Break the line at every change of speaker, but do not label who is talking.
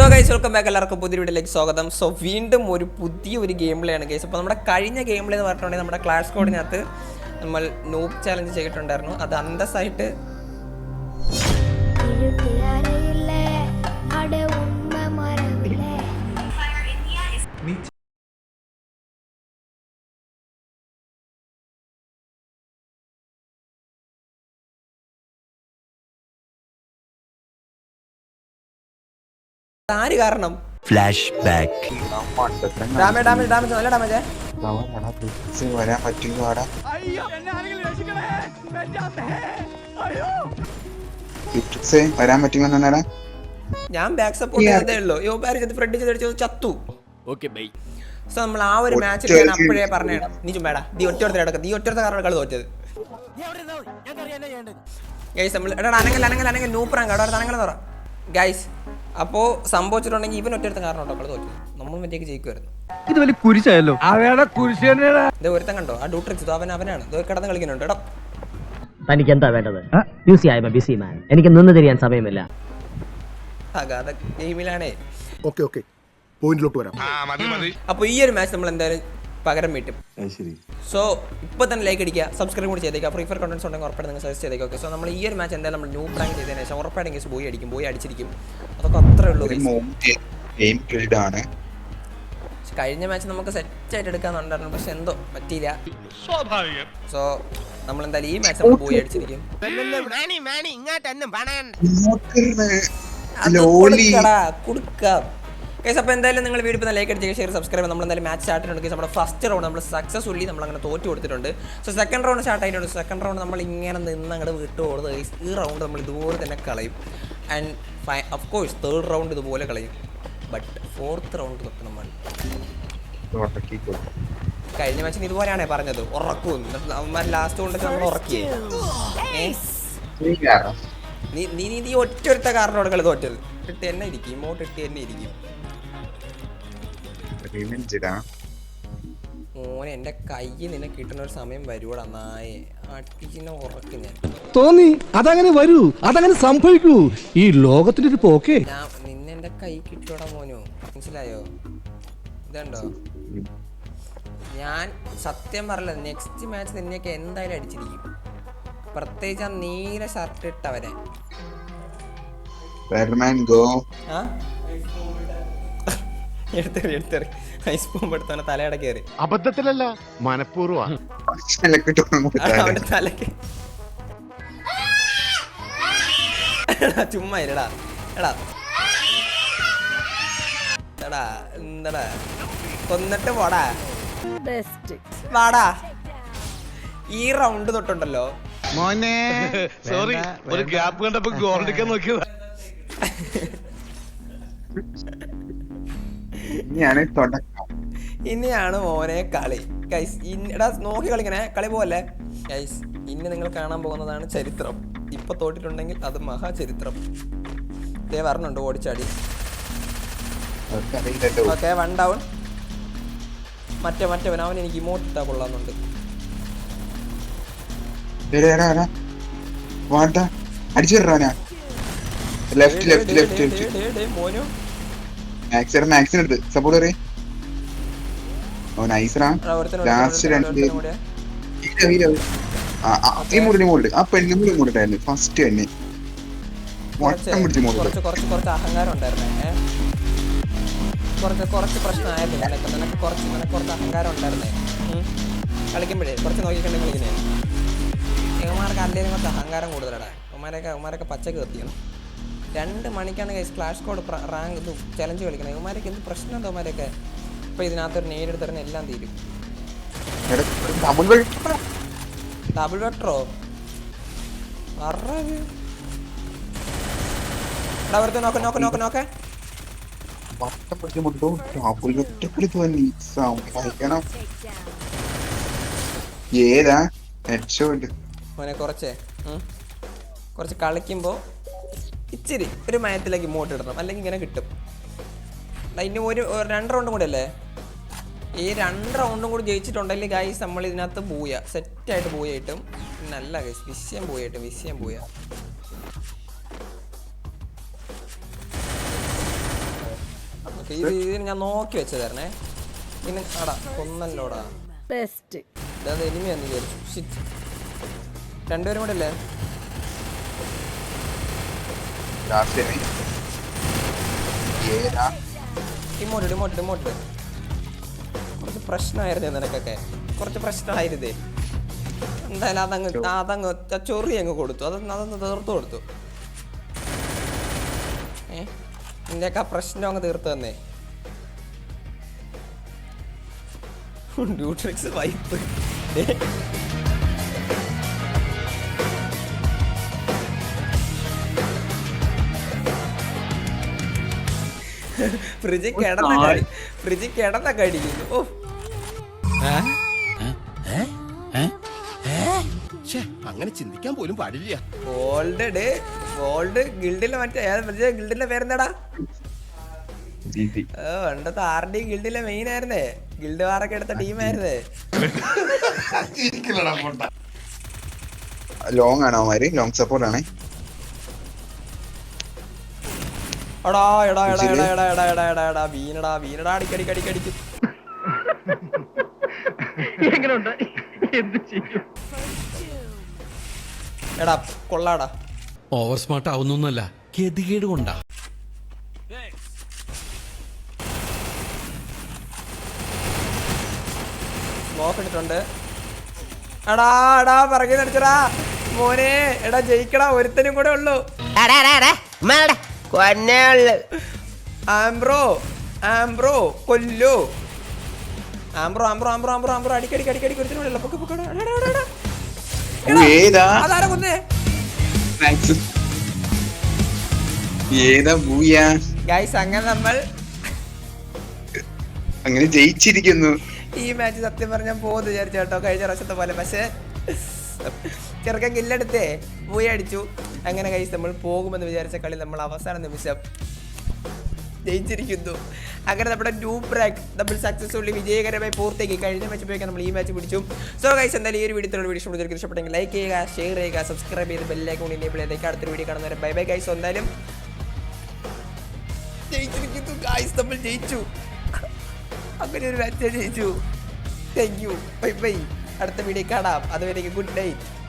So guys welcome back എല്ലാവർക്കും പുതിയ വീഡിയോയിലേക്ക് സ്വാഗതം. സോ വീണ്ടും ഒരു പുതിയ ഒരു ഗെയിം പ്ലേ ആണ് ഗൈസ് അപ്പോൾ നമ്മുടെ കഴിഞ്ഞ ഗെയിം പ്ലേ എന്ന് പറഞ്ഞിട്ടുണ്ടെങ്കിൽ നമ്മുടെ ക്ലാഷ് കോഡിനകത്ത് നമ്മൾ നൂബ് ചാലഞ്ച് ചെയ്തിട്ടുണ്ടായിരുന്നു. അത് അന്തസ്സായിട്ട് ആര് കാരണം?
Flash back
damage damage damage നല്ല ഡാമേജ്
വരാൻ പറ്റുമോ വരാൻ
ഞാൻ ബാക്ക് സപ്പോർട്ട് ചെയ്തതേ ഉള്ളൂ. യോ ബാരി ഫ്രണ്ട് ചെയ്ത് ചത്തു.
ഓക്കെ ബൈ
സോ നമ്മൾ ആ ഒരു മാച്ചിൽ ഞാൻ അപ്പോഴേ പറഞ്ഞാണ് നീ ചുമ്മാടാ. നീ ഒറ്റ നീ ഒറ്റ കാരണം കളി തോറ്റത്. ഗൈസ് നമ്മൾ എടാ അനങ്ങൽ അനങ്ങൽ അനങ്ങൽ നൂപ്പറാൻ കേട്ടോ. അവിടെ അനങ്ങൽ തുറ ഗൈസ് അപ്പോൾ സംഭവിച്ചിട്ടുണ്ടെങ്കിൽ ഇവൻ ഒറ്റ കാരണം കേട്ടോ തോറ്റു നമ്മൾ മറ്റേക്ക് ജയിക്കുമായിരുന്നു.
ഇത് വലിയ കുരിശായല്ലോ? അവയുടെ കുരിശ് തന്നെയാണ്.
ഇത് ഒരുത്തൻ കണ്ടോ? ആ ഡൂട്രിക്സ് അവൻ അവനാണ്. ഇത് കിടന്ന് കളിക്കുന്നുണ്ട്. എടാ.
തനിക്ക് എന്താ വേണ്ടത് ബിസി ആയ ബിസി മാൻ എനിക്ക് നിന്ന് തിരിയാൻ സമയമില്ല.
ഗെയിമിലാണേ
ഓക്കെ ഓക്കെ പോയിന്റിലോട്ട് വരാം.
അപ്പോൾ ഈ ഒരു മാച്ച് നമ്മൾ എന്തായാലും പകരം വീട്ടും. സോ ഇപ്പോൾ തന്നെ ലൈക്ക് അടിക്കുക സബ്സ്ക്രൈബ് കൂടി ചെയ്തേക്കുക ഫ്രീ ഫയർ കണ്ടൻസ് ഉണ്ടെങ്കിൽ ഉറപ്പായിട്ട് നിങ്ങൾ സജസ്റ്റ് ചെയ്തേക്കുക ഓക്കെ സോ നമ്മൾ ഈ ഒരു മാച്ച് എന്തായാലും നമ്മൾ ന്യൂ പ്ലാൻ ചെയ്തതിന് ശേഷം ഉറപ്പായിട്ടും കേസ് പോയി അടിക്കും പോയി അടിച്ചിരിക്കും. അതൊക്കെ അത്രേ ഉള്ളൂ കഴിഞ്ഞ മാച്ച് നമുക്ക് സെറ്റ് ആയിട്ട് എടുക്കാന്നുണ്ടായിരുന്നു പക്ഷെ എന്തോ പറ്റിയില്ല. സോ നമ്മൾ എന്തായാലും ഈ മാച്ച് നമ്മൾ പോയി അടിച്ചിരിക്കും. കൊടുക്കടാ, കൊടുക്കാം. കേസ് അപ്പോൾ എന്തായാലും നിങ്ങൾ വീഡിയോ ഇപ്പോൾ ലൈക്ക് അടിച്ച് ഷെയർ സബ്സ്ക്രൈബ് നമ്മൾ എന്തായാലും മാച്ച് സ്റ്റാർട്ട് ചെയ്തിട്ടുണ്ട് കേസ് നമ്മുടെ ഫസ്റ്റ് റൗണ്ട് നമ്മൾ സക്സസ്ഫുള്ളി നമ്മൾ അങ്ങനെ തോറ്റ് കൊടുത്തിട്ടുണ്ട്. സോ സെക്കൻഡ് റൗണ്ട് സ്റ്റാർട്ട് ആയിട്ടുണ്ട്. സെക്കൻഡ് റൗണ്ട് നമ്മൾ ഇങ്ങനെ നിന്ന് അങ്ങോട്ട് വിട്ടു കൊടുത്ത് ഈ റൗണ്ട് നമ്മൾ ഇതുപോലെ തന്നെ കളയും. ആൻഡ് ഫൈ ഓഫ് കോഴ്സ് തേർഡ് റൗണ്ട് ഇതുപോലെ കളയും. ബട്ട് ഫോർത്ത് റൗണ്ട് തൊട്ട് നമ്മൾ കഴിഞ്ഞ മാച്ചിന് ഇതുപോലെയാണേ പറഞ്ഞത്. ഉറക്കും. അവന്മാർ ലാസ്റ്റ് കൊണ്ടൊക്കെ നമ്മൾ ഉറക്കിയേ. നീ നീ നീ ഒറ്റ ഒരുത്ത കളി തോറ്റത്. ഇട്ട് തന്നെ ഇരിക്കും. ഇമോട്ട് ഇട്ട് തന്നെ ഇരിക്കും. മോനെ എന്റെ കയ്യിൽ നിന്നെ കിട്ടുന്ന ഒരു സമയം വരുവോടാ നായെ. അടിച്ചിനെ ഉറക്കി ഞാൻ.
തോന്നി അതങ്ങനെ വരൂ അതങ്ങനെ സംഭവിക്കൂ. ഈ ലോകത്തിന്റെ ഒരു പോക്കേ.
ഞാൻ നിന്നെ എന്റെ കൈ കിട്ടോടാ മോനോ. മനസ്സിലായോ? ഇതുണ്ടോ? ഞാൻ സത്യം പറയല്ല നെക്സ്റ്റ് മാച്ച് നിന്നെയൊക്കെ എന്തായാലും അടിച്ചിരിക്കും. പ്രത്യേകിച്ച് ആ നീല ഷർട്ട് ഇട്ടവനെ.
ഗോ
ആ? എടുത്തെറി എടുത്തെറി ഐസ് ബോംബ് എടുത്തവനെ തലയുടെ കയറി.
അബദ്ധത്തിലല്ല മനഃപൂർവം.
അവന്റെ തലക്ക്. എടാ ചുമ്മാ ഇല്ലടാ എടാ. എടാ എന്താടാ? കൊന്നിട്ട് പോടാ
ബെസ്റ്റ്
വാടാ. ഈ റൗണ്ട് തൊട്ടുണ്ടല്ലോ.
മോനെ. സോറി ഒരു ഗ്യാപ്പ് കണ്ടപ്പോ ഗോൾ അടിക്കാൻ നോക്കിയതാ.
ഇനിയാണ് തുടക്കം.
ഇനിയാണ് മോനെ കളി. ഗൈസ് ഇടാ നോക്കി കളിക്കണേ. കളി പോവല്ലേ? ഗൈസ് ഇന്ന് നിങ്ങൾ കാണാൻ പോകുന്നതാണ് ചരിത്രം. ഇപ്പൊ തോട്ടിട്ടുണ്ടെങ്കിൽ അത് മഹാചരിത്രം. ഇതേ പറഞ്ഞുണ്ട് ഓടിച്ചാടി. ഓക്കെ വൺ ഡൗൺ മറ്റേ മറ്റവൻ അവൻ എനിക്ക് ഇമോട്ട് ഇട്ടാ കൊള്ളാന്നുണ്ട്
അടിച്ചിടാനാ ലെഫ്റ്റ് ലെഫ്റ്റ്
മോനു.
മാക്സിന് എടുത്ത്. സപ്പോർട്ട് പറയും. ഓ നൈസറാ ലാസ്റ്റ് രണ്ട്. ആ, ഫസ്റ്റ് തന്നെ വട്ടം പിടിച്ച്
കുറച്ച് അഹങ്കാരം ഉണ്ടായിരുന്നേ? കുറച്ച് കുറച്ച് പ്രശ്നമായിരുന്നു നിനക്ക് നിനക്ക് കുറച്ച് നിനക്ക് കുറച്ച് അഹങ്കാരം ഉണ്ടായിരുന്നേ. കളിക്കുമ്പോഴേ കുറച്ച് നോക്കിക്കണ്ടെങ്കിൽ കളിക്കുന്നേ? കുറച്ച് അഹങ്കാരം കൂടുതലാണ് ഉമാരൊക്കെ ഉമാരൊക്കെ പച്ചക്ക് കത്തിക്കണം. രണ്ട് മണിക്കാണ് കൈസ് ക്ലാഷ് കോഡ് റാങ്ക് ഇത് ചലഞ്ച് കളിക്കണം ഇവന്മാരൊക്കെ എന്ത് പ്രശ്നം എന്താ ഇവന്മാരൊക്കെ? ഇപ്പൊ ഇതിനകത്തൊരു നേരിടുത്തറിഞ്ഞ എല്ലാം തീരും.
ഡബിൾ
വെട്ടറോ അവിടുത്തെ നോക്ക നോക്ക നോക്ക നോക്ക.
ഏതാ?
കുറച്ചേ. കുറച്ച് കളിക്കുമ്പോൾ ഇച്ചിരി ഒരു മയത്തിലേക്ക് ഇങ്ങോട്ട് ഇടണം. അല്ലെങ്കിൽ ഇങ്ങനെ കിട്ടും. ഇനി ഒരു രണ്ട് റൗണ്ടും കൂടി അല്ലേ? ഈ രണ്ട് റൗണ്ടും കൂടി ജയിച്ചിട്ടുണ്ടെങ്കിൽ ഗൈസ് നമ്മൾ ഇതിനകത്ത് പോയ സെറ്റായിട്ട് പോയിട്ടും നല്ല ഗൈസ് വിഷയം പോയിട്ടും വിഷയം പോയ ഇത് ഇതിന് ഞാൻ നോക്കി വെച്ചതായിരുന്നേ പിന്നെ അടാ കൊന്നല്ലോടാ.
ബെസ്റ്റ്
ഇതത് എനിമിയാന്ന് വിചാരിച്ചു. രണ്ടുപേരും കൂടെ അല്ലേ?
ലാസ്റ്റ് ഏതാ?
ഇമോട്ട് ഇമോട്ട് ഇമോട്ട് കുറച്ച് പ്രശ്നമായിരുന്നേ നിനക്കൊക്കെ. കുറച്ച് പ്രശ്നമായിരുന്നേ. എന്തായാലും അതങ്ങ് അതങ്ങ് ചൊറി അങ്ങ് കൊടുത്തു. അതൊന്ന് അതൊന്ന് തീർത്തു കൊടുത്തു. ഏ? നിന്റെയൊക്കെ ആ പ്രശ്നം അങ്ങ് തീർത്തു തന്നേ. ഡ്യൂട്രിക്സ് വൈപ്പ് ഫ്രിഡ്ജിൽ കിടന്ന ഫ്രിഡ്ജ് കിടന്ന കടിക്കുന്നു ഓ.
അങ്ങനെ ചിന്തിക്കാൻ പോലും പാടില്ല.
ഗോൾഡ് ഡേ ഗോൾഡ് ഗിൽഡിലെ മറ്റേ ഗിൽഡിലെ പേരെന്താടാ? പണ്ടത്തെ ആർ ഡി ഗിൽഡിലെ മെയിൻ ആയിരുന്നേ. ഗിൽഡ് വാറൊക്കെ എടുത്ത ടീമായിരുന്നേ.
ലോങ് ആണോ അവന്മാര്? ലോങ് സപ്പോർട്ട് ആണേ?
എടാ എടാ എടാ എടാ എടാ എടാ എടാ എടാ എടാ വീണടാ വീണടാ എന്ത് ചെയ്യും എടാ കൊള്ളാടാ
ഓവർ സ്മാർട്ട് ആവുന്നൊന്നല്ല ഗതികേട് കൊണ്ടാ
സ്മോക്ക് എടുത്തിട്ടുണ്ട് എടാ എടാ പറകെ നടിച്ചടാ മോനെ എടാ ജയിക്കടാ ഒരുത്തനും കൂടെ ഉള്ളൂ ആംബ്രോ ആംബ്രോ കൊല്ലു. ആംബ്രോ ആംബ്രോ ആംബ്രോ ആംബ്രോ ആംബ്രോ അടിക്കടിക്ക് അടിക്കടിക്ക് ഒരുത്തനും കൂടെ ഉള്ളൂ പൊക്കെ പൊക്കെ
ഏതാ?
അതാരാ കൊന്നേ?
Thanks. ഏതാ ഭൂയാ
ഗൈസ് അങ്ങനെ നമ്മൾ
അങ്ങനെ ജയിച്ചിരിക്കുന്നു.
ഈ മാച്ച് സത്യം പറഞ്ഞാൽ പോകുന്നു വിചാരിച്ചു കേട്ടോ. കഴിഞ്ഞ പ്രാവശ്യത്തെ പോലെ. പക്ഷേ ചെറുക്കൻ കില്ലെടുത്തേ പോയി അടിച്ചു. അങ്ങനെ കഴിച്ച് നമ്മൾ പോകുമെന്ന് വിചാരിച്ച കളി നമ്മൾ അവസാന നിമിഷം ജയിച്ചിരിക്കുന്നു. അങ്ങനെ നമ്മുടെ ന്യൂ ബ്രാക്ക് നമ്മൾ സക്സസ്ഫുള്ളി വിജയകരമായി പൂർത്തിയാക്കി. കഴിഞ്ഞ മാച്ച് പോയി നമ്മൾ ഈ മാച്ച് പിടിച്ചു. സോ ഗൈസ് എന്തായാലും ഈ ഒരു വീഡിയോ വീഡിയോ ഇഷ്ടപ്പെടുന്ന ഇഷ്ടപ്പെട്ടെങ്കിൽ ലൈക്ക് ചെയ്യുക ഷെയർ ചെയ്യുക സബ്സ്ക്രൈബ് ചെയ്ത് ബെല്ലേക്ക് ഇനേബിൾ ചെയ്തേക്ക് അടുത്തൊരു വീഡിയോ കാണുന്നവരെ ബൈ ബൈ ഗൈസ് എന്തായാലും ജയിച്ചിരിക്കുന്നു ഗൈസ് നമ്മൾ ജയിച്ചു. അങ്ങനെ ഒരു മാച്ച് ജയിച്ചു. താങ്ക് യു ബൈ ബൈ അടുത്ത വീഡിയോ കാണാം. അതുവരേക്ക് ഗുഡ് നൈറ്റ്